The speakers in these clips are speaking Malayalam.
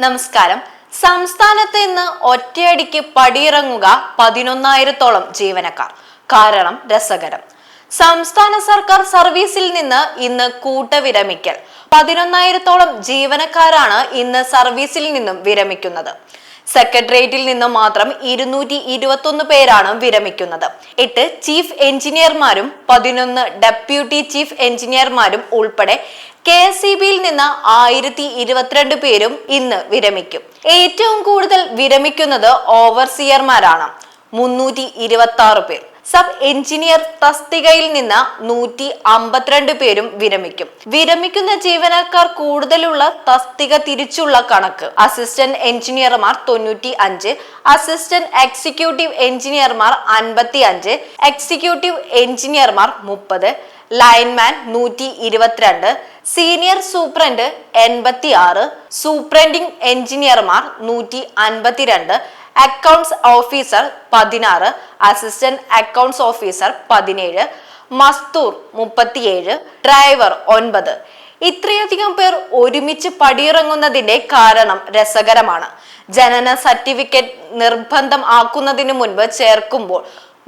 നമസ്കാരം. സംസ്ഥാനത്ത് ഇന്ന് ഒറ്റയടിക്ക് പടിയിറങ്ങുക പതിനൊന്നായിരത്തോളം ജീവനക്കാർ. കാരണം രസകരം. സംസ്ഥാന സർക്കാർ സർവീസിൽ നിന്ന് ഇന്ന് കൂട്ടവിരമിക്കൽ. പതിനൊന്നായിരത്തോളം ജീവനക്കാരാണ് ഇന്ന് സർവീസിൽ നിന്നും വിരമിക്കുന്നത്. സെക്രട്ടേറിയറ്റിൽ നിന്ന് മാത്രം ഇരുന്നൂറ്റി ഇരുപത്തൊന്ന് പേരാണ് വിരമിക്കുന്നത്. എട്ട് ചീഫ് എഞ്ചിനീയർമാരും പതിനൊന്ന് ഡെപ്യൂട്ടി ചീഫ് എഞ്ചിനീയർമാരും ഉൾപ്പെടെ കെ എസ് ഇ ബിയിൽ നിന്ന് ആയിരത്തി ഇരുപത്തിരണ്ട് പേരും ഇന്ന് വിരമിക്കും. ഏറ്റവും കൂടുതൽ വിരമിക്കുന്നത് ഓവർസിയർമാരാണ്. മുന്നൂറ്റി ഇരുപത്തി ആറ് പേർ. സബ് എഞ്ചിനീയർ തസ്തികയിൽ നിന്ന് നൂറ്റി അമ്പത്തിരണ്ട് പേരും വിരമിക്കും. വിരമിക്കുന്ന ജീവനക്കാർ കൂടുതലുള്ള തസ്തിക തിരിച്ചുള്ള കണക്ക്. അസിസ്റ്റന്റ് എഞ്ചിനീയർമാർ തൊണ്ണൂറ്റി അഞ്ച് അസിസ്റ്റന്റ് എക്സിക്യൂട്ടീവ് എഞ്ചിനീയർമാർ അൻപത്തി അഞ്ച് എക്സിക്യൂട്ടീവ് എഞ്ചിനീയർമാർ മുപ്പത് ലൈൻമാൻ നൂറ്റി ഇരുപത്തിരണ്ട് സീനിയർ സൂപ്രണ്ട് എൺപത്തി ആറ് സൂപ്രണ്ടിംഗ് എഞ്ചിനീയർമാർ നൂറ്റി അൻപത്തിരണ്ട് അക്കൗണ്ട്സ് ഓഫീസർ പതിനാറ് അസിസ്റ്റന്റ് അക്കൗണ്ട്സ് ഓഫീസർ പതിനേഴ് മസ്തൂർ മുപ്പത്തിയേഴ് ഡ്രൈവർ ഒൻപത്. ഇത്രയധികം പേർ ഒരുമിച്ച് പടിയിറങ്ങുന്നതിന്റെ കാരണം രസകരമാണ്. ജനന സർട്ടിഫിക്കറ്റ് നിർബന്ധം ആക്കുന്നതിന് മുൻപ് ചേർക്കുമ്പോൾ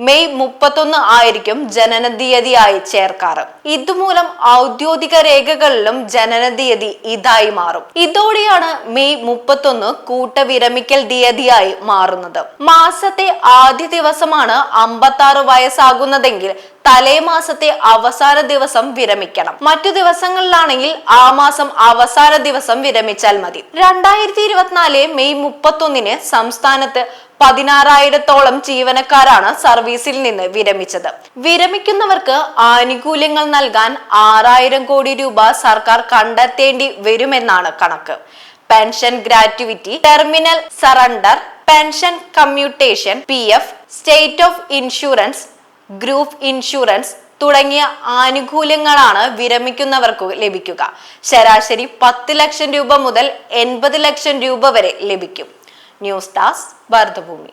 മെയ് മുപ്പത്തൊന്ന് ആയിരിക്കും ജനന തീയതിയായി ചേർക്കാറ്. ഇതുമൂലം ഔദ്യോഗിക രേഖകളിലും ജനന തീയതി ഇതായി മാറും. ഇതോടെയാണ് മെയ് മുപ്പത്തൊന്ന് കൂട്ടവിരമിക്കൽ തീയതിയായി മാറുന്നത്. മാസത്തെ ആദ്യ ദിവസമാണ് അമ്പത്തി ആറ് വയസ്സാകുന്നതെങ്കിൽ തലേ മാസത്തെ അവസാന ദിവസം വിരമിക്കണം. മറ്റു ദിവസങ്ങളിലാണെങ്കിൽ ആ മാസം അവസാന ദിവസം വിരമിച്ചാൽ മതി. രണ്ടായിരത്തി ഇരുപത്തിനാല് മെയ് മുപ്പത്തൊന്നിന് സംസ്ഥാനത്ത് പതിനാറായിരത്തോളം ജീവനക്കാരാണ് സർവീസിൽ നിന്ന് വിരമിച്ചത്. വിരമിക്കുന്നവർക്ക് ആനുകൂല്യങ്ങൾ നൽകാൻ ആറായിരം കോടി രൂപ സർക്കാർ കണ്ടെത്തേണ്ടി വരുമെന്നാണ് കണക്ക്. Pension gratuity terminal surrender pension commutation P F state of insurance group insurance തുടങ്ങിയ ആനുകൂല്യങ്ങളാണ് വിരമിക്കുന്നവർക്ക് ലഭിക്കുക. ശരാശരി പത്ത് ലക്ഷം രൂപ മുതൽ എൺപത് ലക്ഷം രൂപ വരെ ലഭിക്കും. News desk Bharathabhoomi